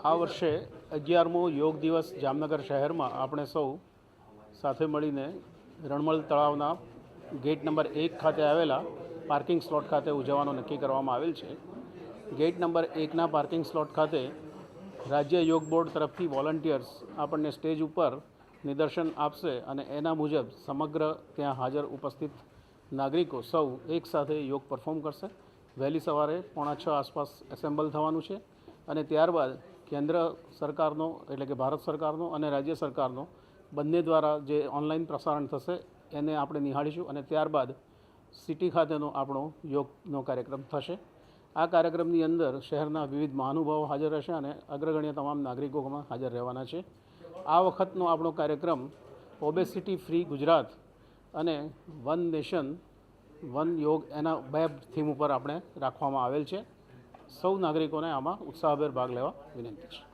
આ વર્ષે અગિયારમો યોગ દિવસ જામનગર શહેરમાં આપણે સૌ સાથે મળીને રણમલ તળાવના ગેટ નંબર એક ખાતે આવેલા પાર્કિંગ સ્લોટ ખાતે ઉજવવાનું નક્કી કરવામાં આવેલ છે. ગેટ નંબર એકના પાર્કિંગ સ્લોટ ખાતે રાજ્ય યોગ બોર્ડ તરફથી વોલન્ટિયર્સ આપણને સ્ટેજ ઉપર નિદર્શન આપશે અને એના મુજબ સમગ્ર ત્યાં હાજર ઉપસ્થિત નાગરિકો સૌ એકસાથે યોગ પરફોર્મ કરશે. વહેલી સવારે પોણા છ આસપાસ એસેમ્બલ થવાનું છે અને ત્યારબાદ કેન્દ્ર સરકારનો, એટલે કે ભારત સરકારનો અને રાજ્ય સરકારનો બંને દ્વારા જે ઓનલાઈન પ્રસારણ થશે, એને આપણે નિહાળીશું અને ત્યારબાદ સિટી ખાતેનો આપણો યોગનો કાર્યક્રમ થશે. આ કાર્યક્રમની અંદર શહેરના વિવિધ મહાનુભાવો હાજર રહેશે અને અગ્રગણ્ય તમામ નાગરિકોમાં હાજર રહેવાના છે. આ વખતનો આપણો કાર્યક્રમ ઓબેસિટી ફ્રી ગુજરાત અને વન નેશન વન યોગ એના બે થીમ ઉપર આપણે રાખવામાં આવેલ છે. સૌ નાગરિકોને આમાં ઉત્સાહભેર ભાગ લેવા વિનંતી છે.